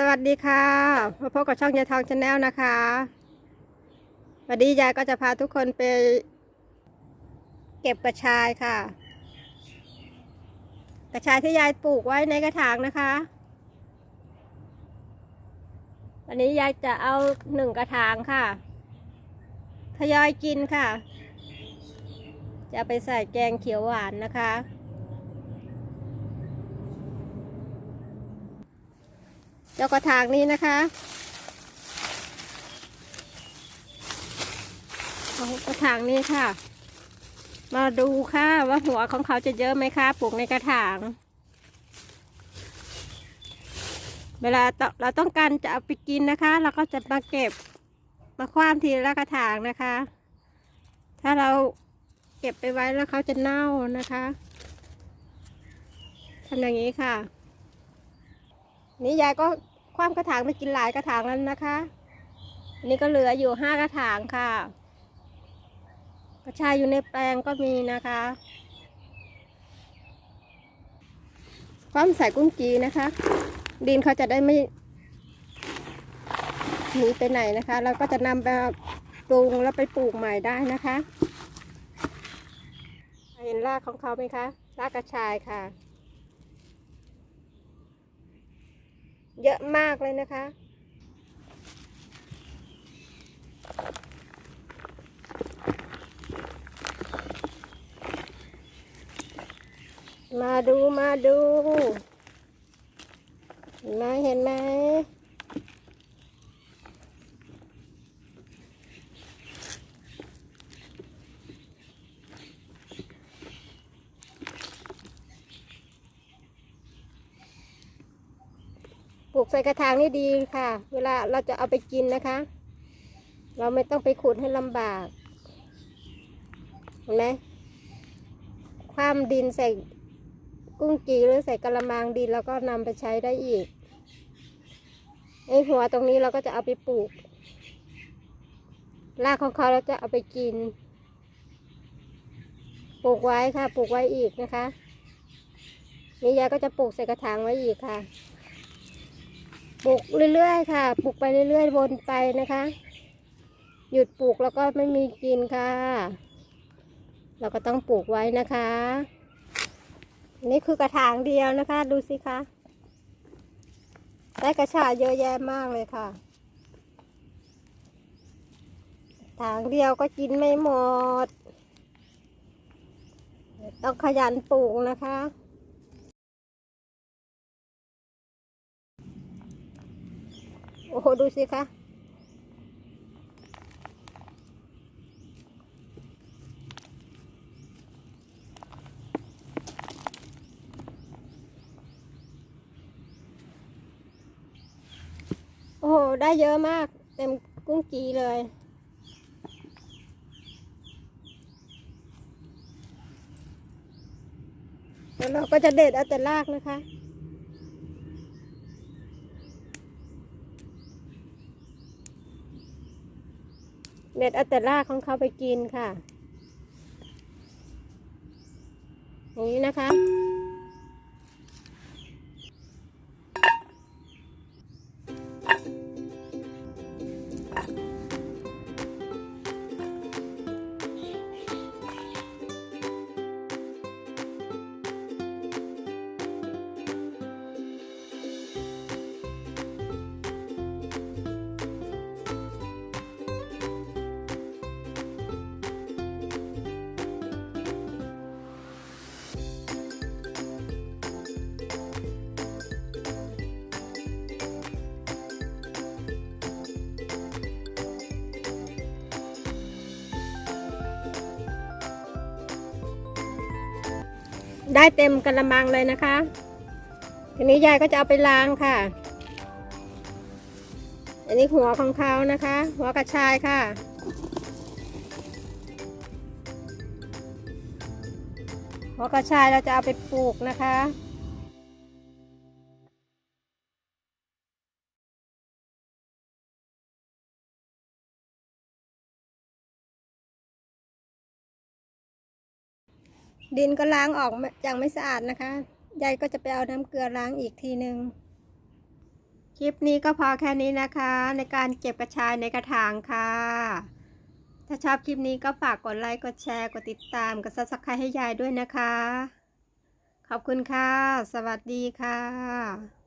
สวัสดีค่ะมาพบกับช่องยายทองชาแนลนะคะวันนี้ยายก็จะพาทุกคนไป เก็บกระชายค่ะ กระชายที่ยายปลูกไว้ในกระถางนะคะวันนี้ยายจะเอาหนึ่งกระถางค่ะทยอยกินค่ะ จะไปใส่แกงเขียวหวานนะคะ จ้ากระถางนี้นะคะเอากระถางนี้ค่ะ มาดูค่ะว่าหัวของเขาจะเยอะไหมคะปลูกในกระถาง เวลาเราต้องการจะเอาไปกินนะคะ เราก็จะมาเก็บมาคว้าทีละกระถางนะคะ ถ้าเราเก็บไปไว้แล้วเขาจะเน่านะคะทำอย่างนี้ค่ะ นี่ยายก็คว้ามกระถางไปกินหลายกระถางแล้วนะคะนนี้ก็เหลืออยู่ห้ากระถางค่ะ กระชายอยู่ในแปลงก็มีนะคะความใส่กุ้งจีนะคะ ดินเขาจะได้ไม่หนีไปไหนนะคะ เราก็จะนำไปปรุงแล้วไปปลูกใหม่ได้นะคะ เห็นรากของเขาไหมคะ รากกระชายค่ะ เยอะมากเลยนะคะ มาดูมาดู เห็นไหมเห็นไหมป ลูกใส่กระถางนี่ดีค่ะ เวลาเราจะเอาไปกินนะคะ เราไม่ต้องไปขุดให้ลำบากเห็นไหมความดินใส่กุ้งจีหรือใส่กระมังดินแล้วก็นำไปใช้ได้อีกไอหัวตรงนี้เราก็จะเอาไปปลูกรากของเขาเราจะเอาไปกิน ปลูกไว้ค่ะ ปลูกไว้อีกนะคะนี่ยายก็จะปลูกใส่กระถางไว้อีกค่ะ ปลูกเรื่อยๆค่ะ ปลูกไปเรื่อยๆวนไปนะคะ หยุดปลูกแล้วก็ไม่มีกินค่ะ เราก็ต้องปลูกไว้นะคะ นี่คือกระถางเดียวนะคะ ดูสิคะได้กระชายเยอะแยะมากเลยค่ะ ถางเดียวก็กินไม่หมด ต้องขยันปลูกนะคะ อ้โหดูสิคะโอ้โห ได้เยอะมาก เต็มกุ้งกีเลย แล้วเราก็จะเด็ดเอาแต่รากนะคะ เด็ดเอาแต่รากของเขาไปกินค่ะ อย่างนี้นะคะ ได้เต็มกระมังเลยนะคะ ทีนี้ยายก็จะเอาไปล้างค่ะ อันนี้หัวของเขานะคะ หัวกระชายค่ะ หัวกระชายเราจะเอาไปปลูกนะคะ ดินก็ล้างออกอย่างไม่สะอาดนะคะ ยายก็จะไปเอาน้ำเกลือล้างอีกทีหนึ่งคลิปนี้ก็พอแค่นี้นะคะ ในการเก็บกระชายในกระถางค่ะ ถ้าชอบคลิปนี้ก็ฝากกดไลค์กดแชร์กดติดตามกดซับสไครต์ให้ยายด้วยนะคะ ขอบคุณค่ะ สวัสดีค่ะ